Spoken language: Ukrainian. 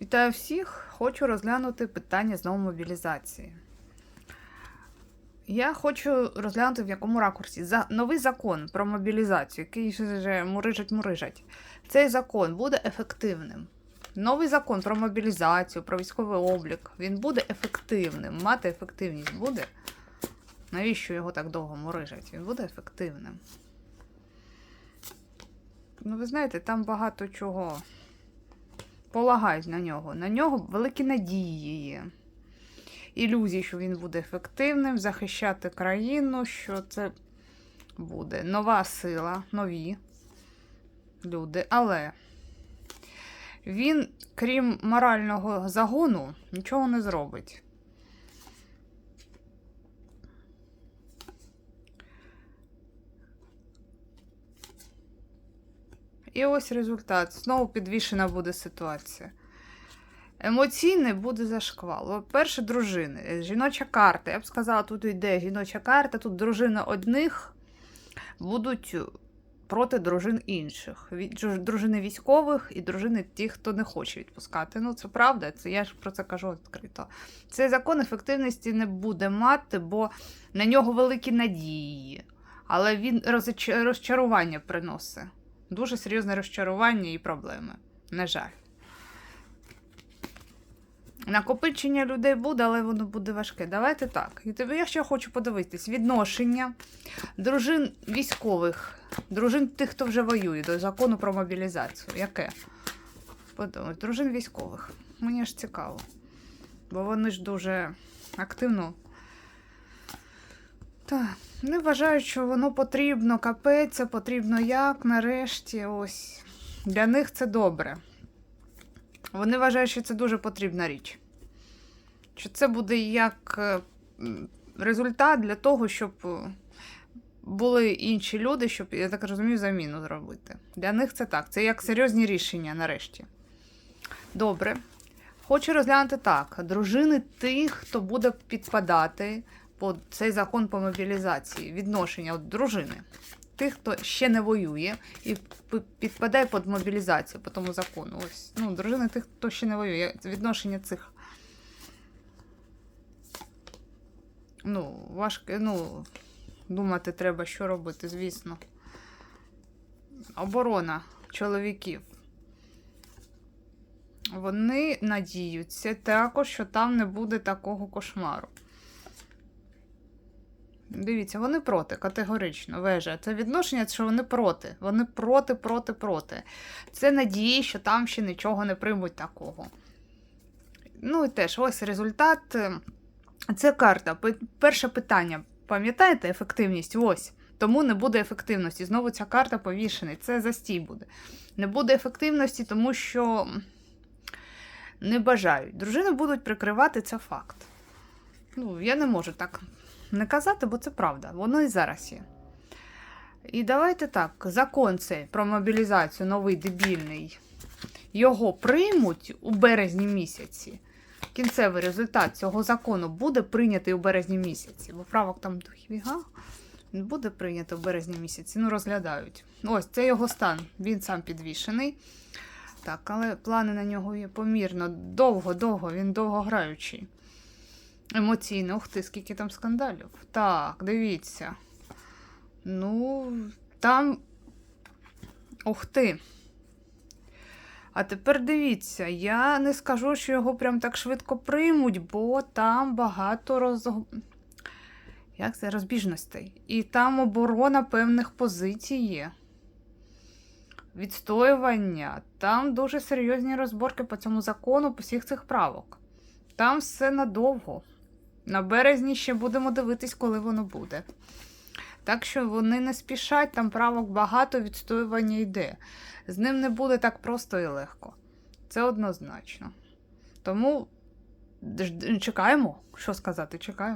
Вітаю всіх! Хочу розглянути питання знову мобілізації. Я хочу розглянути в якому ракурсі. За новий закон про мобілізацію, який вже мурижать-мурижать. Цей закон буде ефективним. Новий закон про мобілізацію, про військовий облік, він буде ефективним. Мати ефективність буде. Навіщо його так довго мурижать? Він буде ефективним. Ну, ви знаєте, там багато чого полагають на нього. На нього великі надії є. Ілюзії, що він буде ефективним, захищати країну, що це буде нова сила, нові люди. Але він, крім морального загону, нічого не зробить. І ось результат. Знову підвішена буде ситуація. Емоційний буде зашквал. Перше дружини. Жіноча карта. Я б сказала, тут йде жіноча карта, тут дружини одних будуть проти дружин інших. Дружини військових і дружини тих, хто не хоче відпускати. Ну, це правда, це я ж про це кажу відкрито. Цей закон ефективності не буде мати, бо на нього великі надії. Але він розчарування приносить. Дуже серйозне розчарування і проблеми. На жаль. Накопичення людей буде, але воно буде важке. Давайте так. І тебе я ще хочу подивитись: відношення дружин військових, дружин тих, хто вже воює, до закону про мобілізацію. Яке? Подумай, дружин військових. Мені ж цікаво. Бо вони ж дуже активно. Так, не вважаю, що воно потрібно, капець, це потрібно як, нарешті, ось. Для них це добре. Вони вважають, що це дуже потрібна річ. Що це буде як е, результат для того, щоб е, були інші люди, щоб, я так розумію, заміну зробити. Для них це так. Це як серйозні рішення нарешті. Добре. Хочу розглянути так: дружини тих, хто буде підпадати під цей закон по мобілізації, відношення от дружини. Тих, хто ще не воює і підпадає під мобілізацію по тому закону. Ось, ну, дружини тих, хто ще не воює. Відношення цих. Ну, важко, ну, думати треба, що робити, звісно. Оборона чоловіків. Вони надіються також, що там не буде такого кошмару. Дивіться, вони проти, категорично. Вежа. Це відношення, що вони проти. Вони проти, проти, проти. Це надії, що там ще нічого не приймуть такого. Ну і теж, ось результат. Це карта. Перше питання. Пам'ятаєте ефективність? Ось. Тому не буде ефективності. Знову ця карта повішений. Це застій буде. Не буде ефективності, тому що не бажають. Дружини будуть прикривати це факт. Ну, я не можу так не казати, бо це правда. Воно і зараз є. І давайте так: закон цей про мобілізацію, новий дебільний, його приймуть у березні місяці. Кінцевий результат цього закону буде прийнятий у березні місяці, бо правок там дофіга. Буде прийнято в березні місяці. Ну, розглядають. Ось це його стан. Він сам підвішений. Так, але плани на нього є помірно. Довго-довго, він довгограючий. Емоційно, ух ти, скільки там скандалів. Так, дивіться. Ну, там. Ух ти. А тепер дивіться, я не скажу, що його прям так швидко приймуть, бо там багато роз... Як це? розбіжностей. І там оборона певних позицій є. Відстоювання. Там дуже серйозні розборки по цьому закону, по всіх цих правок. Там все надовго. На березні ще будемо дивитись, коли воно буде. Так що вони не спішать, там правок багато, відстоювання йде. З ним не буде так просто і легко. Це однозначно. Тому чекаємо, що сказати, чекаємо.